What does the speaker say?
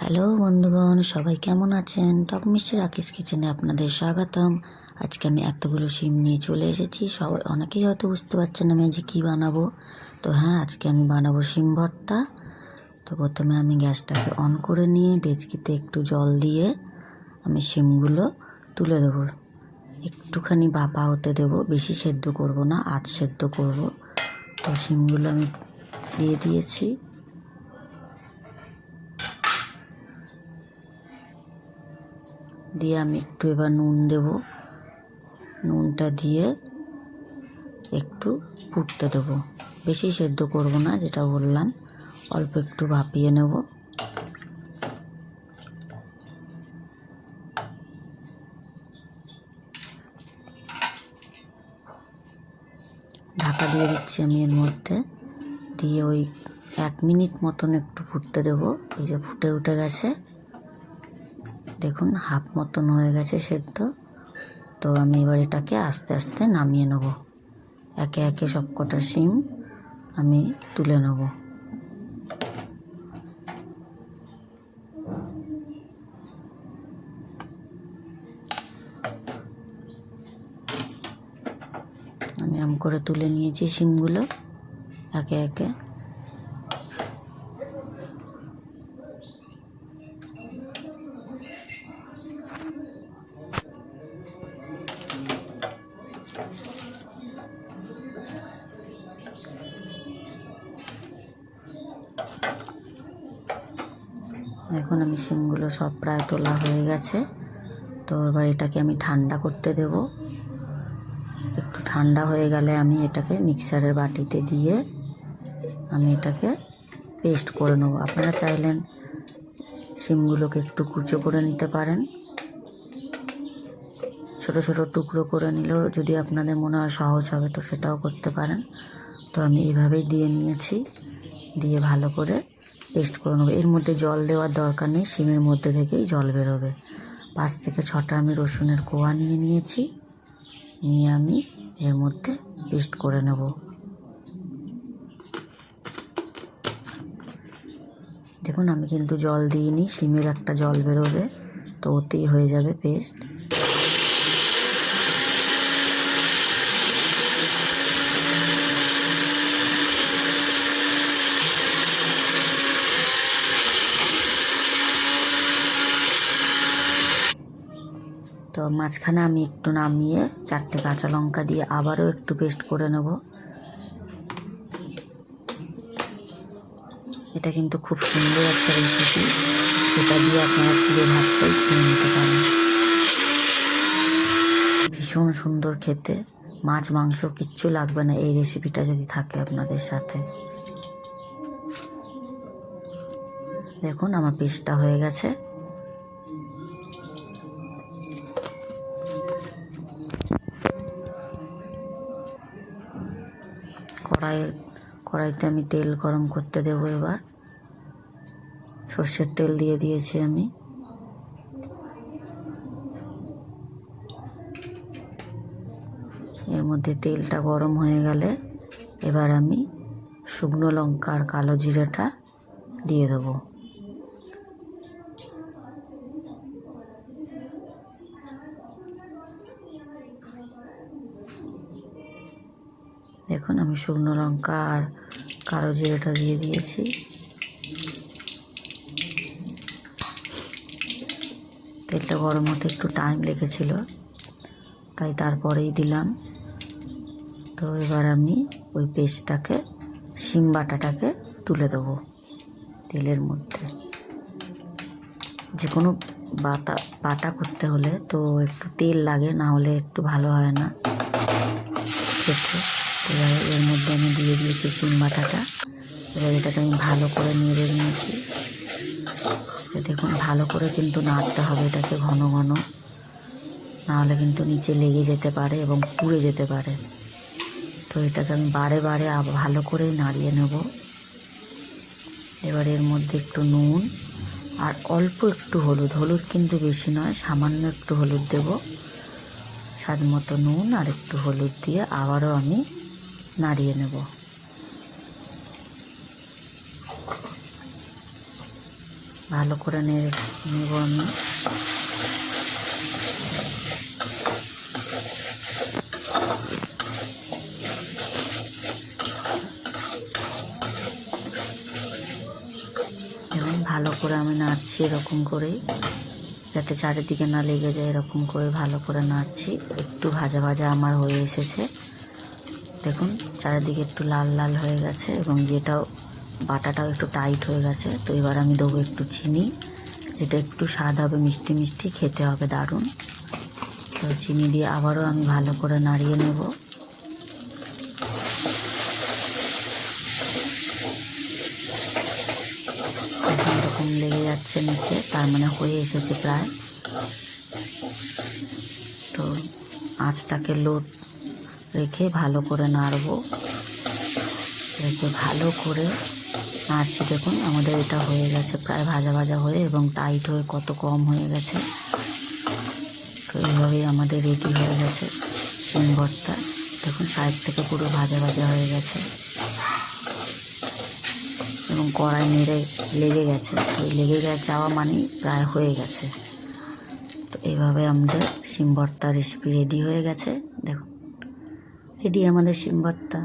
Hello বন্ধুগণ, সবাই কেমন আছেন? টক মিষ্টি রাকিস কিচেনে আপনাদের স্বাগতম। আজকে আমি এতগুলো শিম নিয়ে চলে এসেছি। সবাই অনেকেই হয়তো বুঝতে পারছেন আমি আজকে কী বানাবো। তো হ্যাঁ আজকে আমি বানাবো শিম ভর্তা। তো প্রথমে আমি গ্যাসটাকে অন করে নিয়ে ডেচকিতে একটু জল দিয়ে আমি শিমগুলো তুলে দেবো। একটুখানি বাপা হতে দেবো, বেশি সেদ্ধ করব না আজ সেদ্ধ করব। তো শিমগুলো আমি দিয়ে দিয়েছি। দিয়ে আমি একটু এবার নুন দেব। নুনটা দিয়ে একটু ফুটতে দেবো। বেশি সেদ্ধ করব না, যেটা বললাম, অল্প একটু ভাপিয়ে নেব। ঢাকা দিয়ে দিচ্ছি আমি এর মধ্যে। দিয়ে ওই এক মিনিট মতন একটু ফুটতে দেবো। এই যে ফুটে উঠে গেছে। দেখুন, হাফ মতন হয়ে গেছে সেদ্ধ। তো আমি এবার এটাকে আস্তে আস্তে নামিয়ে নেব। একে একে সব কটা শিম আমি তুলে নেব। আমি এরম করে তুলে নিয়েছি শিমগুলো। একে একে এখন আমি শিমগুলো সব প্রায় তোলা হয়ে গেছে। তো এবার এটাকে আমি ঠান্ডা করতে দেব। একটু ঠান্ডা হয়ে গেলে আমি এটাকে মিক্সারের বাটিতে দিয়ে আমি এটাকে পেস্ট করে নেব। আপনারা চাইলেন শিমগুলোকে একটু কুচো করে নিতে পারেন। ছোট ছোট টুকরো করে নিলেও যদি আপনাদের মনে হয় সহজ হবে তো সেটাও করতে পারেন। তো আমি এইভাবেই দিয়ে নিয়েছি। দিয়ে ভালো করে পেস্ট করে নেব। এর মধ্যে জল দেওয়ার দরকার নেই, শিমের মধ্যে থেকেই জল বেরোবে। পাঁচ থেকে ছটা আমি রসুনের কোয়া নিয়ে নিয়েছি। নিয়ে আমি এর মধ্যে পেস্ট করে নেব। দেখুন, আমি কিন্তু জল দিইনি, শিমের একটা জল বেরোবে, তো ওতেই হয়ে যাবে পেস্ট। তো মাঝখানে আমি একটু নামিয়ে চারটে কাঁচা লঙ্কা দিয়ে আবারও একটু পেস্ট করে নেব। এটা কিন্তু খুব সুন্দর একটা রেসিপি যেটা দিয়ে আপনারা পুরো ভাতটাই খেয়ে নিতে পারেন। ভীষণ সুন্দর খেতে, মাছ, মাংস কিচ্ছু লাগবে না এই রেসিপিটা যদি থাকে আপনাদের সাথে। দেখুন, আমার পেস্টটা হয়ে গেছে। কড়াই, কড়াইতে আমি তেল গরম করতে দেবো এবার। সর্ষের তেল দিয়ে দিয়েছি আমি। এর মধ্যে তেলটা গরম হয়ে গেলে এবার আমি শুকনো লঙ্কা আর কালো জিরেটা দিয়ে দেবো। দেখুন, আমি শুকনো লঙ্কা আর কালো জিরেটা দিয়ে দিয়েছি। তেলটা গরম হতে একটু টাইম লেগেছিল, তাই তারপরেই দিলাম। তো এবার আমি ওই পেস্টটাকে, শিম বাটাটাকে তুলে দেবো তেলের মধ্যে। যে কোনো বাটা বাটা করতে হলে তো একটু তেল লাগে, না হলে একটু ভালো হয় না। এবার এর মধ্যে আমি দিয়ে দিয়েছি শিম বাটাটা। এবার এটাকে আমি ভালো করে নেড়ে নিয়েছি। দেখুন, ভালো করে কিন্তু নাড়তে হবে এটাকে ঘন ঘন। নাহলে কিন্তু নিচে লেগে যেতে পারে এবং পুড়ে যেতে পারে। তো এটাকে আমি বারে বারে ভালো করেই নাড়িয়ে নেব। এবার এর মধ্যে একটু নুন আর অল্প একটু হলুদ। হলুদ কিন্তু বেশি নয়, সামান্য একটু হলুদ দেব। স্বাদ মতো নুন আর একটু হলুদ দিয়ে আবারও আমি নাড়িয়ে নেব। ভালো করে নেব আমি। ভালো করে আমি নাড়ছি এরকম করেই। যাতে চারিদিকে না লেগে যায় এরকম করে ভালো করে নাড়ছি। একটু ভাজা ভাজা আমার হয়ে এসেছে। দেখুন, চারিদিকে একটু লাল লাল হয়ে গেছে এবং যেটাও বাটাটাও একটু টাইট হয়ে গেছে। তো এবার আমি দেবো একটু চিনি। যেটা একটু স্বাদ হবে, মিষ্টি মিষ্টি, খেতে হবে দারুণ। তো চিনি দিয়ে আবারও আমি ভালো করে নাড়িয়ে নেব। এরকম লেগে যাচ্ছে নিচে, তার মানে হয়ে এসেছে প্রায়। তো আঁচটাকে লোড রেখে ভালো করে নাড়বো। রেখে ভালো করে নাড়ছি, দেখুন আমাদের এটা হয়ে গেছে প্রায় ভাজা ভাজা হয়ে এবং টাইট হয়ে কত কম হয়ে গেছে। তো এইভাবেই আমাদের রেডি হয়ে গেছে সিম ভর্তা। দেখুন সাইড থেকে পুরো ভাজা ভাজা হয়ে গেছে। এবং কড়াই নেড়ে লেগে গেছে। ওই লেগে গে- যাওয়া মানেই প্রায় হয়ে গেছে। তো এইভাবে আমাদের সিম ভর্তা রেসিপি রেডি হয়ে গেছে। রেডি আমাদের ভর্তা